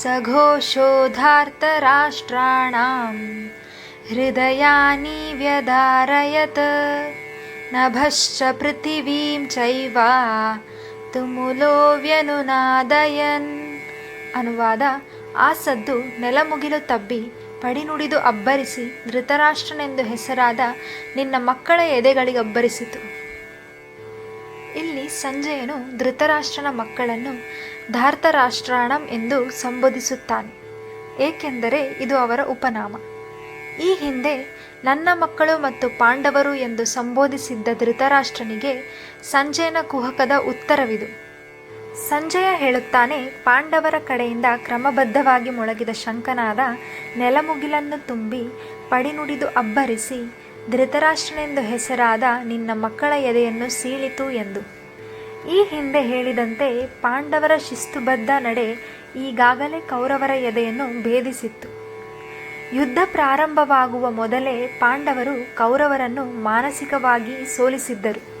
सघोषोधार्तराष्ट्राणां हृदयानि व्यधारयत् नभश्च पृथिवीं चैव ತುಮುಲೋ ವ್ಯನುನಾದಯನ್ ಅನುವಾದ ಆ ಸದ್ದು ನೆಲಮುಗಿಲು ತಬ್ಬಿ ಪಡಿನುಡಿದು ಅಬ್ಬರಿಸಿ ಧೃತರಾಷ್ಟ್ರನೆಂದು ಹೆಸರಾದ ನಿನ್ನ ಮಕ್ಕಳ ಎದೆಗಳಿಗಬ್ಬರಿಸಿತು ಇಲ್ಲಿ ಸಂಜಯನು ಧೃತರಾಷ್ಟ್ರನ ಮಕ್ಕಳನ್ನು ಧಾರ್ತರಾಷ್ಟ್ರಾಣಂ ಎಂದು ಸಂಬೋಧಿಸುತ್ತಾನೆ. ಏಕೆಂದರೆ ಇದು ಅವರ ಉಪನಾಮ. ಈ ಹಿಂದೆ ನನ್ನ ಮಕ್ಕಳು ಮತ್ತು ಪಾಂಡವರು ಎಂದು ಸಂಬೋಧಿಸಿದ್ದ ಧೃತರಾಷ್ಟ್ರನಿಗೆ ಸಂಜಯನ ಕುಹಕದ ಉತ್ತರವಿದು. ಸಂಜಯ ಹೇಳುತ್ತಾನೆ, ಪಾಂಡವರ ಕಡೆಯಿಂದ ಕ್ರಮಬದ್ಧವಾಗಿ ಮೊಳಗಿದ ಶಂಕನಾದ ನೆಲಮುಗಿಲನ್ನು ತುಂಬಿ ಪಡಿನುಡಿದು ಅಬ್ಬರಿಸಿ ಧೃತರಾಷ್ಟ್ರನೆಂದು ಹೆಸರಾದ ನಿನ್ನ ಮಕ್ಕಳ ಎದೆಯನ್ನು ಸೀಳಿತು ಎಂದು. ಈ ಹಿಂದೆ ಹೇಳಿದಂತೆ ಪಾಂಡವರ ಶಿಸ್ತುಬದ್ಧ ನಡೆ ಈಗಾಗಲೇ ಕೌರವರ ಎದೆಯನ್ನು ಭೇದಿಸಿತ್ತು. ಯುದ್ಧ ಪ್ರಾರಂಭವಾಗುವ ಮೊದಲೇ ಪಾಂಡವರು ಕೌರವರನ್ನು ಮಾನಸಿಕವಾಗಿ ಸೋಲಿಸಿದ್ದರು.